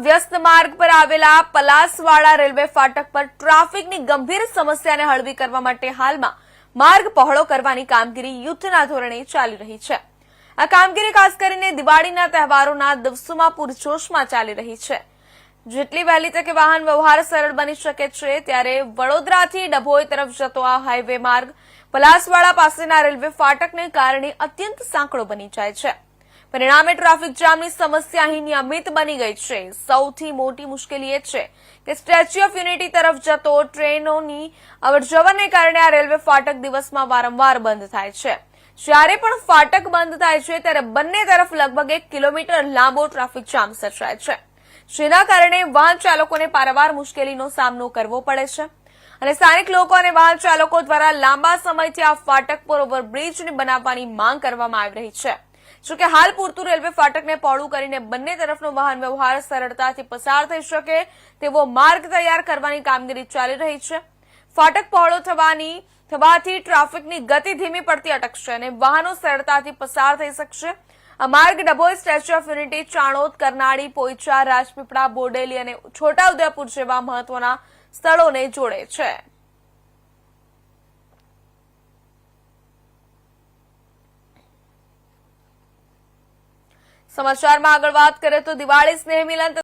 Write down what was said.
વ્યસ્ત માર્ગ પર આવેલા પલાસવાડા રેલવે ફાટક પર ટ્રાફિકની ગંભીર સમસ્યાને હળવી કરવા માટે હાલમાં માર્ગ પહોળો કરવાની કામગીરી યુદ્ધના ધોરણે ચાલી રહી છે. આ કામગીરી ખાસ કરીને દિવાળીના તહેવારોના દિવસોમાં પૂરજોશમાં ચાલી રહી છે. જેટલી વહેલી તકે વાહન વ્યવહાર સરળ બની શકે છે, ત્યારે વડોદરાથી ડભોઈ તરફ જતો આ હાઈવે માર્ગ પલાસવાડા પાસેના રેલવે ફાટકને કારણે અત્યંત સાંકડો બની જાય છે. પરિણામે ટ્રાફિક જામની સમસ્યા અહીં નિયમિત બની ગઈ છે. સૌથી મોટી મુશ્કેલી એ છે કે સ્ટેચ્યુ ઓફ યુનિટી તરફ જતો ટ્રેનોની અવરજવરને કારણે આ રેલવે ફાટક દિવસમાં વારંવાર બંધ થાય છે. જ્યારે પણ ફાટક બંધ થાય છે, ત્યારે બંને તરફ લગભગ એક કિલોમીટર લાંબો ટ્રાફિક જામ સર્જાય છે. જેના કારણે વાહન ચાલકોને પારવાર મુશ્કેલીનો સામનો કરવો પડે છે. અને સ્થાનિક લોકો અને વાહન ચાલકો દ્વારા લાંબા સમયથી આ ફાટક પર ઓવરબ્રિજને બનાવવાની માંગ કરવામાં આવી રહી છે. જોકે હાલ પૂરતું રેલવે ફાટકને પહોળું કરીને બંને તરફનો વાહન વ્યવહાર સરળતાથી પસાર થઈ શકે તેવો માર્ગ તૈયાર કરવાની કામગીરી ચાલી રહી છે. ફાટક પહોળો થવાની થવાથી ટ્રાફિકની ગતિ ધીમી પડતી અટકશે અને વાહનો સરળતાથી પસાર થઈ શકશે. આ માર્ગ Dabhoi Statue of Unity, Chanod, Karnali Poicha Rajpipla, Bodeli અને છોટાઉદેપુર જેવા મહત્વના સ્થળોને જોડે છે. સમાચારમાં આગળ વાત કરીએ તો દિવાળી સ્નેહ મિલન